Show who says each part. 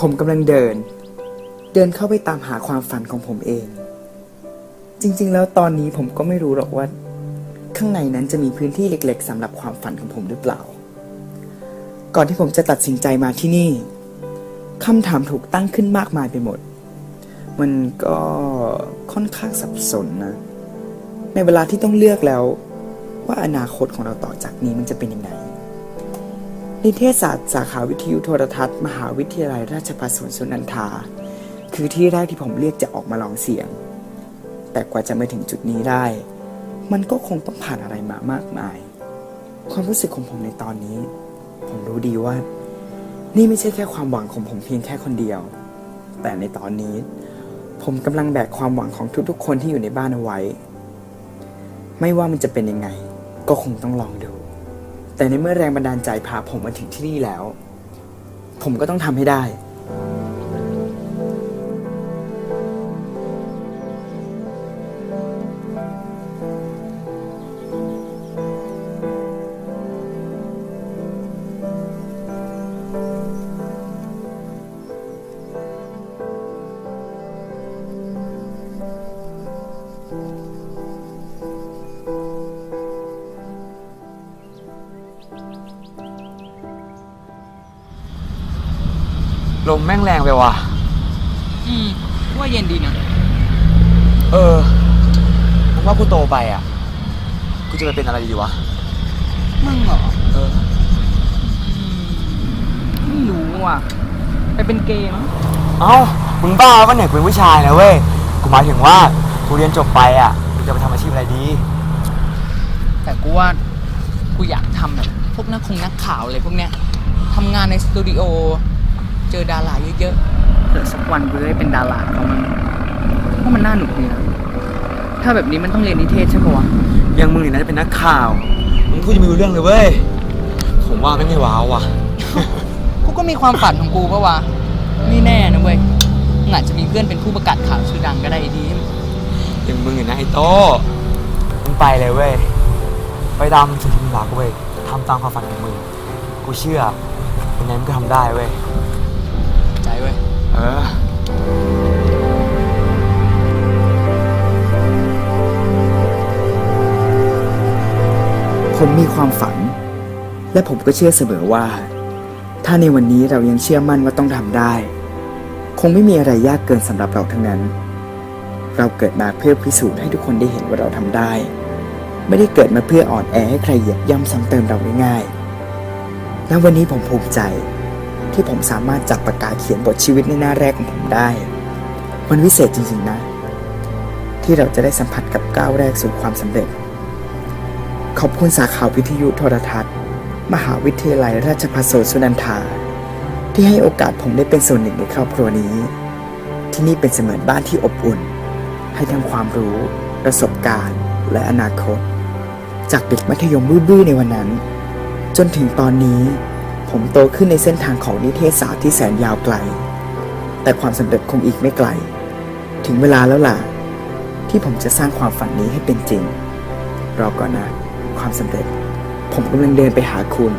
Speaker 1: ผมกำลังเดิน เดินเข้าไปตามหาความฝันของผมเอง จริง ๆ แล้วตอนนี้ผมก็ไม่รู้หรอกว่า ข้างในนั้นจะมีพื้นที่เล็ก ๆสำหรับความฝันของผมหรือเปล่า ก่อนที่ผมจะตัดสินใจมาที่นี่คำถามถูกตั้งขึ้นมากมายไปหมด มันก็ค่อนข้างสับสนนะ ในเวลาที่ต้องเลือกแล้ว ว่าอนาคตของเราต่อจากนี้มันจะเป็นยังไง นิเทศศาสตร์สาขาวิทยุโทรทัศน์ มหาวิทยาลัยราชภัฏสวนสุนันทา คือที่แรกที่ผมเลือกจะออกมาลองเสียง แต่กว่าจะมาถึงจุดนี้ได้ มันก็คงต้องผ่านอะไรมามากมาย ความรู้สึกของผมในตอนนี้ ผมรู้ดีว่า นี่ไม่ใช่แค่ความหวังของผมเพียงแค่คนเดียว แต่ในตอนนี้ ผมกำลังแบกความหวังของทุกๆ คนที่อยู่ในบ้านเอาไว้ ไม่ว่ามันจะเป็นยังไง ก็คงต้องลองดู แต่ในเมื่อแรงบันดาลใจพาผมมาถึงที่นี่แล้ว ผมก็ต้องทำให้ได้
Speaker 2: ลมแม่งแรงไปว่ะ
Speaker 3: อืมว่าเย็นดีนะ
Speaker 2: เออผมว่ากูโตไปอะ กูจะไปเป็นอะไรดีวะ
Speaker 3: มึงเหรอ
Speaker 2: เออ
Speaker 3: ไม่รู้ว่ะ ไปเป็นเกย์มั้ง
Speaker 2: เอ้า มึงบ้าก็เนี่ยกูเป็นผู้ชายนะเว้ย กูหมายถึงว่า กูเรียนจบไปอะ กูจะไปทำอาชีพอะไรดี
Speaker 3: แต่กูว่า กูอยากทำแบบพวกนักคงนักข่าวอะไรพวกเนี้ยทำงานในสตูดิโอ เจอดาราเยอะๆเผื่อสักวันกูจะได้เป็นดาราเขามั้งว่ามันน่าหนุกดีนะถ้าแบบนี้มันต้องเรียนนิเทศใช่ปะวะ
Speaker 2: ยังมึงเนี่ยน่าจะเป็นนักข่าว มึงพูดจะไม่รู้เรื่องเลยเว้ย ผมว่าไม่งไม่ว้าวว่ะ
Speaker 3: กูก็มีความฝันของกูปะวะไม่แน่นะเว้ยมึงอาจจะมีเพื่อนเป็นผู้ประกาศข่าวชื่อดังก็ได้ดีม
Speaker 2: ยังมึงอยู่นะไอ้โตมึงไปเลยเว้ย ไปดำสิ่งที่มึงรักเว้ยทำตามความฝันของมึง กูเชื่อยังไงมึงก็ทำได้เว้ย
Speaker 3: ใจเว้ย
Speaker 2: เออ
Speaker 1: ผมมีความฝัน และผมก็เชื่อเสมอว่า ถ้าในวันนี้เรายังเชื่อมั่นว่าต้องทำได้ คงไม่มีอะไรยากเกินสำหรับเราทั้งนั้น เราเกิดมาเพื่อพิสูจน์ให้ทุกคนได้เห็นว่าเราทำได้ ไม่ได้เกิดมาเพื่ออ่อนแอให้ใครเหยียบย่ำซ้ำเติมเราง่ายๆ และวันนี้ผมภูมิใจ ที่ผมสามารถจับปากกาเขียนบทชีวิตในหน้าแรกของผมได้ มันวิเศษจริงๆนะ ที่เราจะได้สัมผัสกับก้าวแรกสู่ความสำเร็จ ขอบคุณสาขาวิทยุโทรทัศน์ มหาวิทยาลัยราชภัฏสสุนันทา ที่ให้โอกาสผมได้เป็นส่วนหนึ่งในครอบครัวนี้ ที่นี่เป็นเสมือนบ้านที่อบอุ่น ให้ทั้งความรู้ ประสบการณ์และอนาคต จากเด็กมัธยมบื้อๆในวันนั้น จนถึงตอนนี้ ผมโตขึ้นในเส้นทางของนิเทศศาสตร์ที่แสนยาวไกล แต่ความสำเร็จคงอีกไม่ไกล ถึงเวลาแล้วล่ะ ที่ผมจะสร้างความฝันนี้ให้เป็นจริง รอก่อนนะ ความสำเร็จ ผมกำลังเดินไปหาคุณ